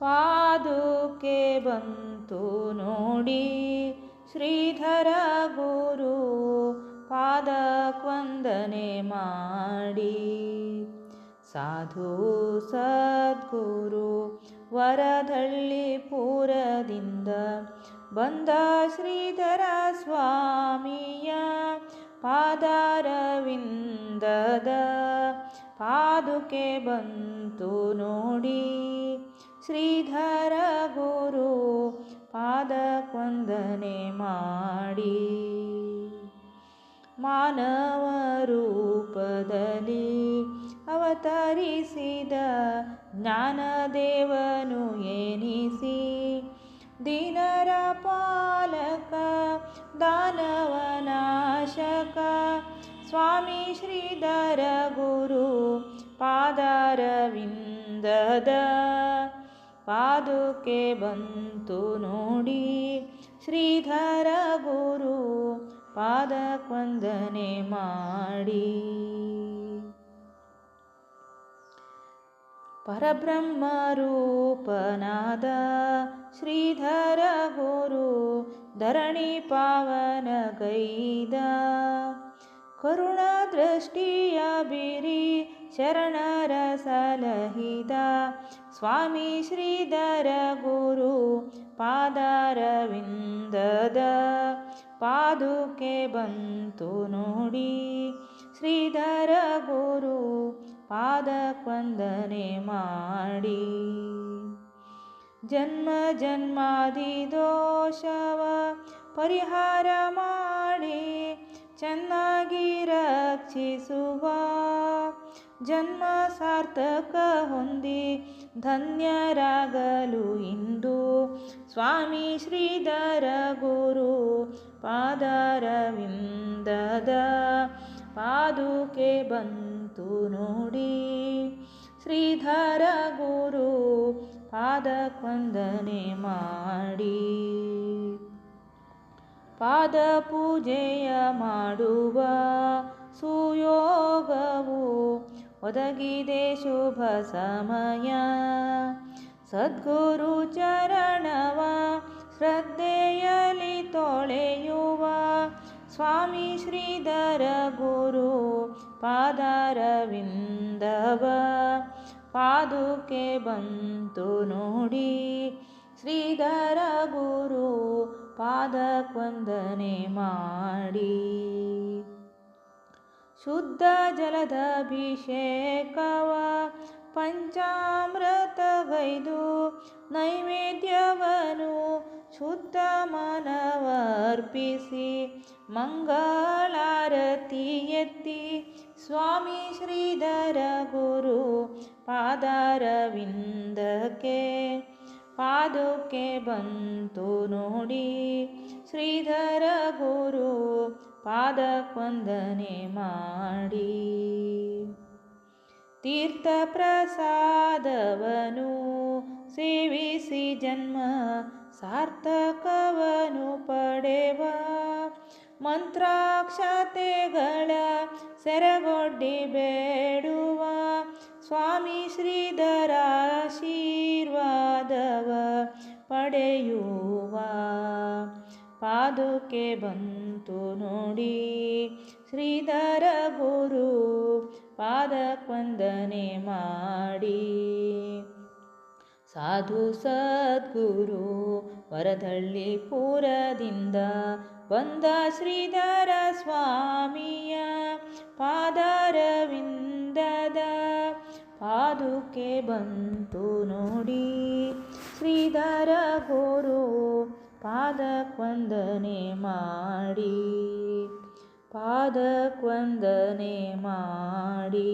ಪಾದುಕೆ ಬಂತು ನೋಡಿ ಶ್ರೀಧರ ಗುರು ಪಾದಕ್ವಂದನೆ ಮಾಡಿ. ಸಾಧು ಸದ್ಗುರು ವರದಳ್ಳಿ ಪೂರದಿಂದ ಬಂದ ಶ್ರೀಧರ ಸ್ವಾಮಿಯ ಪಾದಾರವಿಂದದ ಪಾದುಕೆ ಬಂತು ನೋಡಿ ಶ್ರೀಧರ ಗುರು ಪಾದಕ್ವಂದನೆ ಮಾಡಿ. ಮಾನವ ರೂಪದಲ್ಲಿ ಅವತರಿಸಿದ ಜ್ಞಾನದೇವನು ಎನಿಸಿ ದೀನರ ಪಾಲಕ, ದಾನವನಾಶಕ, ಸ್ವಾಮಿ ಶ್ರೀಧರ ಗುರು ಪಾದಾರವಿಂದದ ಪಾದುಕೆ ಬಂತು ನೋಡಿ ಶ್ರೀಧರ ಗುರು ಪಾದಕ್ವಂದನೆ ಮಾಡಿ ಪರಬ್ರಹ್ಮ ರೂಪನಾದ ಶ್ರೀಧರ ಗುರು ಧರಣಿ ಪಾವನ ಗೈದ ಕರುಣ ದೃಷ್ಟಿಯ ಬಿರಿ ಶರಣರ ಸಲಹಿದ ಸ್ವಾಮಿ ಶ್ರೀಧರ ಗುರು ಪಾದಾರವಿಂದದ ಪಾದುಕೆ ಬಂತು ನೋಡಿ. ಶ್ರೀಧರ ಗುರು ಪಾದಕ್ವಂದನೆ ಮಾಡಿ. ಜನ್ಮ ಜನ್ಮಾದಿ ದೋಷವ ಪರಿಹಾರ ಮಾಡಿ. ಚೆನ್ನಾಗಿ ರಕ್ಷಿಸುವ ಜನ್ಮ ಸಾರ್ಥಕ ಹೊಂದಿ ಧನ್ಯರಾಗಲು ಇಂದು. ಸ್ವಾಮಿ ಶ್ರೀಧರ ಗುರು ಪಾದರವಿಂದದ ಪಾದುಕೆ ಬಂತು ನೋಡಿ. ಶ್ರೀಧರ ಗುರು ಪಾದಕ್ವಂದನೆ ಮಾಡಿ. ಪಾದ ಪೂಜೆಯ ಮಾಡುವ ಒದಗಿದೆ ಶುಭ ಸಮಯ. ಸದ್ಗುರು ಚರಣವ, ಶ್ರದ್ಧೆಯಲ್ಲಿ ತೊಳೆಯುವ. ಸ್ವಾಮಿ ಶ್ರೀಧರ ಗುರು, ಪಾದಾರವಿಂದವ. ಪಾದುಕೆ ಬಂತು ನೋಡಿ, ಶ್ರೀಧರ ಗುರು ಪಾದ ವಂದನೆ ಮಾಡಿ. ಶುದ್ಧ ಜಲದಭಿಷೇಕವ ಪಂಚಾಮೃತಗೈದು ನೈವೇದ್ಯವನು. ಶುದ್ಧ ಮನವರ್ಪಿಸಿ ಮಂಗಳಾರತಿ ಎತ್ತಿ ಸ್ವಾಮಿ ಶ್ರೀಧರ ಗುರು ಪಾದಾರವಿಂದಕ್ಕೆ. ಪಾದುಕೆ ಬಂತು ನೋಡಿ ಶ್ರೀಧರ ಗುರು ಪಾದಕ್ವಂದನೆ ಮಾಡಿ. ತೀರ್ಥ ಪ್ರಸಾದವನು ಸೇವಿಸಿ ಜನ್ಮ ಸಾರ್ಥಕವನು ಪಡೆವ. ಮಂತ್ರಾಕ್ಷತೆಗಳ ಸೆರಗೊಡ್ಡಿ ಬೇಡುವ. ಸ್ವಾಮಿ ಶ್ರೀಧರಾಶೀರ್ವಾದವ ಪಡೆಯುವ. ಪಾದುಕೆ ಬಂತು ನೋಡಿ. ಶ್ರೀಧರ ಗುರು ಪಾದಕ್ವಂದನೆ ಮಾಡಿ. ಸಾಧು ಸದ್ಗುರು ವರದಳ್ಳಿ ಪೂರದಿಂದ ಬಂದ ಶ್ರೀಧರ ಸ್ವಾಮಿಯ ಪಾದಾರವಿಂದದ ಪಾದುಕೆ ಬಂತು ನೋಡಿ. ಶ್ರೀಧರ ಗುರು ಪಾದಕ್ವಂದನೆ ಮಾಡಿ ಪಾದಕ್ವಂದನೆ ಮಾಡಿ.